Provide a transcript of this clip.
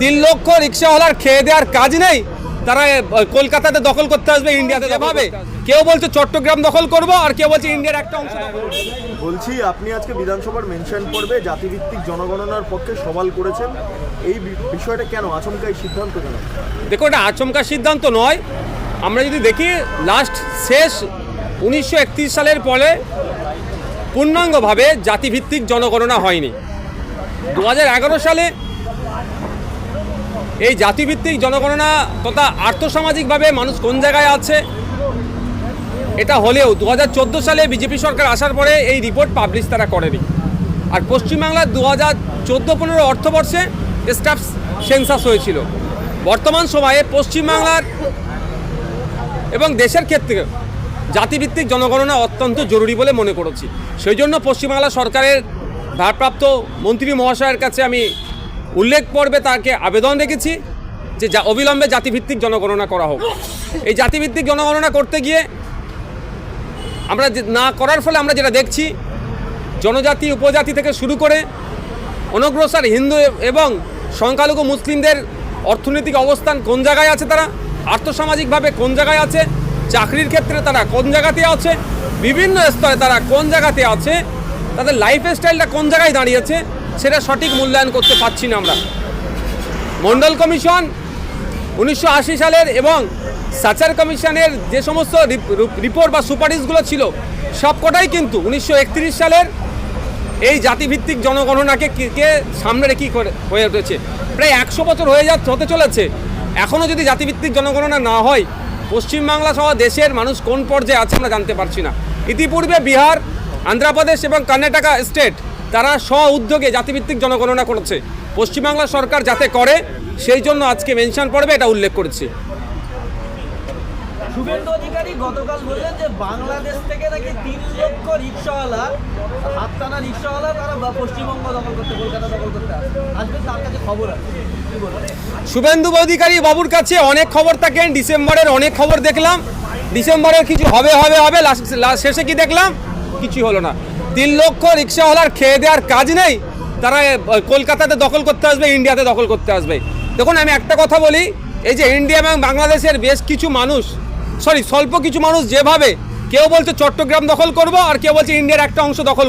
তিন লক্ষ রিক্সাওয়ালার খেয়ে দেওয়ার কাজ নেই। তারা কলকাতাতে দখল করতে আসবে ইন্ডিয়াতে যেভাবে কেউ বলছে চট্টগ্রাম দখল করব আর কেউ বলছে ইন্ডিয়ার একটা অংশ বলছি আপনি আজকে বিধানসভার মেনশন পর্বে জাতিভিত্তিক জনগণনার পক্ষে সওয়াল করেছেন। এই বিষয়টা কেন আচমকা এই সিদ্ধান্ত কেন? দেখো এটা আচমকা সিদ্ধান্ত নয়। আমরা যদি দেখি লাস্ট শেষ উনিশশো একত্রিশ সালের পরে পূর্ণাঙ্গভাবে জাতিভিত্তিক জনগণনা হয়নি। দু হাজার এগারো সালে এই জাতিভিত্তিক জনগণনা তথা আর্থসামাজিকভাবে মানুষ কোন জায়গায় আছে? এটা হলেও দু হাজার চোদ্দ সালে বিজেপি সরকার আসার পরে এই রিপোর্ট পাবলিশ তারা করেনি। আর পশ্চিমবাংলার দু হাজার চোদ্দ পনেরো অর্থবর্ষে স্টাফ সেন্সাস হয়েছিল। বর্তমান সময়ে পশ্চিমবাংলার এবং দেশের ক্ষেত্রে জাতিভিত্তিক জনগণনা অত্যন্ত জরুরি বলে মনে করেছি। সেই জন্য পশ্চিমবাংলা সরকারের ভারপ্রাপ্ত মন্ত্রী মহাশয়ের কাছে আমি উল্লেখ পর্বে তাকে আবেদন রেখেছি যে যা অবিলম্বে জাতিভিত্তিক জনগণনা করা হোক। এই জাতিভিত্তিক জনগণনা করতে গিয়ে আমরা না করার ফলে আমরা যেটা দেখছি, জনজাতি, উপজাতি থেকে শুরু করে অনগ্রসর হিন্দু এবং সংখ্যালঘু মুসলিমদের অর্থনৈতিক অবস্থান কোন জায়গায় আছে তারা? আর্থসামাজিকভাবে কোন জায়গায় আছে? চাকরির ক্ষেত্রে তারা কোন জায়গাতে আছে? বিভিন্ন স্তরে তারা কোন জায়গাতে আছে? তাদের লাইফ স্টাইলটা কোন জায়গায় দাঁড়িয়েছে? সেটা সঠিক মূল্যায়ন করতে পারছি না আমরা। মন্ডল কমিশন উনিশশো আশি সালের এবং সাচার কমিশনের যে সমস্ত রিপোর্ট বা সুপারিশগুলো ছিল, সবকটাই কিন্তু উনিশশো একত্রিশ সালের এই জাতিভিত্তিক জনগণনাকে কে- কে সামনে রেখে করে হয়ে উঠেছে। প্রায় একশো বছর হয়ে যা হতে চলেছে। এখনও যদি জাতিভিত্তিক জনগণনা না হয়, পশ্চিমবাংলা সহ দেশের মানুষ কোন পর্যায়ে আছে আমরা জানতে পারছি না। ইতিপূর্বে বিহার, আন্ধ্রপ্রদেশ এবং কর্ণাটকা স্টেট তারা স্ব উদ্যোগে জাতিভিত্তিক জনগণনা করেছে। পশ্চিমবাংলা সরকার যাতে করে সেই জন্য আজকে মেনশন পড়বে এটা উল্লেখ করেছি। শুভেন্দু অধিকারী গতকাল বললেন যে বাংলাদেশ থেকে নাকি তিন লক্ষ রিক্সাওয়ালা হাতটানা রিক্সাওয়ালা তারা পশ্চিমবঙ্গ দখল করতে কলকাতা দখল করতে আসবে। তার কাছে খবর আছে। শুভেন্দু অধিকারী বাবুর কাছে অনেক খবর থাকেন ডিসেম্বরের অনেক খবর দেখলাম। ডিসেম্বরের কিছু হবে হবে হবে শেষে কি দেখলাম? কিছু হলো না। তিন লক্ষ রিক্সাওয়ালার খেয়ে দেওয়ার কাজ নেই। তারা কলকাতাতে দখল করতে আসবে, ইন্ডিয়াতে দখল করতে আসবে। দেখুন, আমি একটা কথা বলি, এই যে ইন্ডিয়া এবং বাংলাদেশের বেশ কিছু মানুষ, সরি, স্বল্প কিছু মানুষ যেভাবে, কেউ বলছে চট্টগ্রাম দখল করব, আর কেউ বলছে ইন্ডিয়ার একটা অংশ দখল